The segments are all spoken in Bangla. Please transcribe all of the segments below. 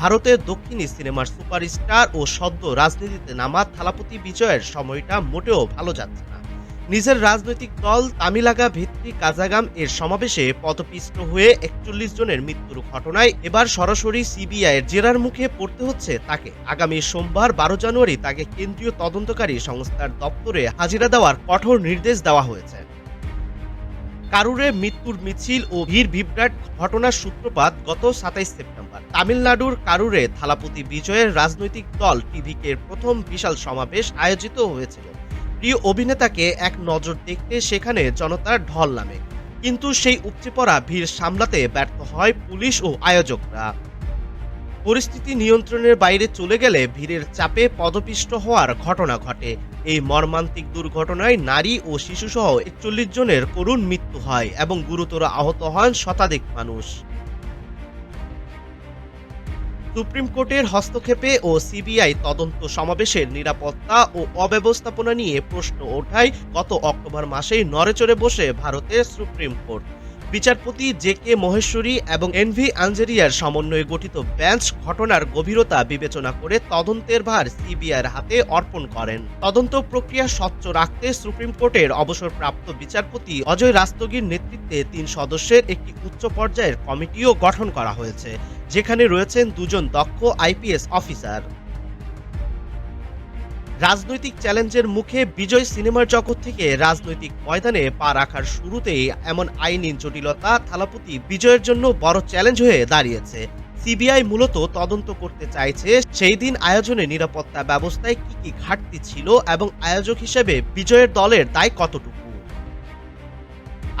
ভারতের দক্ষিণী সিনেমার সুপারস্টার ও সদ্য রাজনীতিতে নামা থালাপতি বিজয়ের সময়টা মোটেও ভালো যাচ্ছে না। নিজের রাজনৈতিক দল তামিলাগা ভিত্তিক কাজাগাম এর সমাবেশে পদপিষ্ট হয়ে একচল্লিশ জনের মৃত্যুর ঘটনায় এবার সরাসরি সিবিআই এর জেরার মুখে পড়তে হচ্ছে তাকে। আগামী সোমবার বারো জানুয়ারি তাকে কেন্দ্রীয় তদন্তকারী সংস্থার দপ্তরে হাজিরা দেওয়ার কঠোর নির্দেশ দেওয়া হয়েছে। কারুরে মৃত্যুর মিছিল ও ভিড় ভিভ্রাট ঘটনার সূত্রপাত গত সাতাইশ সেপ্টেম্বর। তামিলনাড়ুর কারুরে থালাপতি বিজয়ের রাজনৈতিক দল টিভিকের প্রথম বিশাল সমাবেশ আয়োজিত হয়েছিল। প্রিয় অভিনেতাকে এক নজর দেখতে সেখানে জনতার ঢল নামে। কিন্তু সেই উপচে পড়া ভিড় সামলাতে ব্যর্থ হয় পুলিশ ও আয়োজকরা। পরিস্থিতি নিয়ন্ত্রণের বাইরে চলে গেলে ভিড়ের চাপে পদপিষ্ট হওয়ার ঘটনা ঘটে। এই মর্মান্তিক দুর্ঘটনায় নারী ও শিশুসহ একচল্লিশ জনের করুণ মৃত্যু হয় এবং গুরুতর আহত হন শতাধিক মানুষ। সুপ্রিম কোর্টের হস্তক্ষেপে ও সিবিআই তদন্ত সমাবেশের নিরাপত্তা ও অব্যবস্থাপনা নিয়ে প্রশ্ন ওঠায় গত অক্টোবর মাসেই নড়েচড়ে বসে ভারতের সুপ্রিম কোর্ট। বিচারপতি জে কে মহেশ্বরী এবং এনভি আঞ্জেরিয়ার সমন্বয়ে গঠিত বেঞ্চ ঘটনার গভীরতা বিবেচনা করে তদন্তের ভার সিবিআইয়ের হাতে অর্পণ করেন। তদন্ত প্রক্রিয়া স্বচ্ছ রাখতে সুপ্রিম কোর্টের অবসরপ্রাপ্ত বিচারপতি অজয় রাস্তগীর নেতৃত্বে তিন সদস্যের একটি উচ্চ পর্যায়ের কমিটিও গঠন করা হয়েছে, যেখানে রয়েছেন দুজন দক্ষ আইপিএস অফিসার। রাজনৈতিক চ্যালেঞ্জের মুখে বিজয় সিনেমার জগৎ থেকে রাজনৈতিক ময়দানে পা রাখার শুরুতেই এমন আইনি জটিলতা থালাপতি বিজয়ের জন্য বড় চ্যালেঞ্জ হয়ে দাঁড়িয়েছে। সিবিআই মূলত তদন্ত করতে চাইছে, সেই দিন আয়োজনে নিরাপত্তা ব্যবস্থায় কি কি ঘাটতি ছিল এবং আয়োজক হিসেবে বিজয়ের দলের দায় কতটুকু?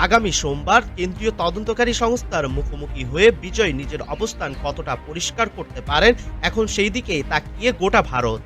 আগামী সোমবার কেন্দ্রীয় তদন্তকারী সংস্থার মুখোমুখি হয়ে বিজয় নিজের অবস্থান কতটা পরিষ্কার করতে পারেন, এখন সেই দিকেই তাকিয়ে গোটা ভারত।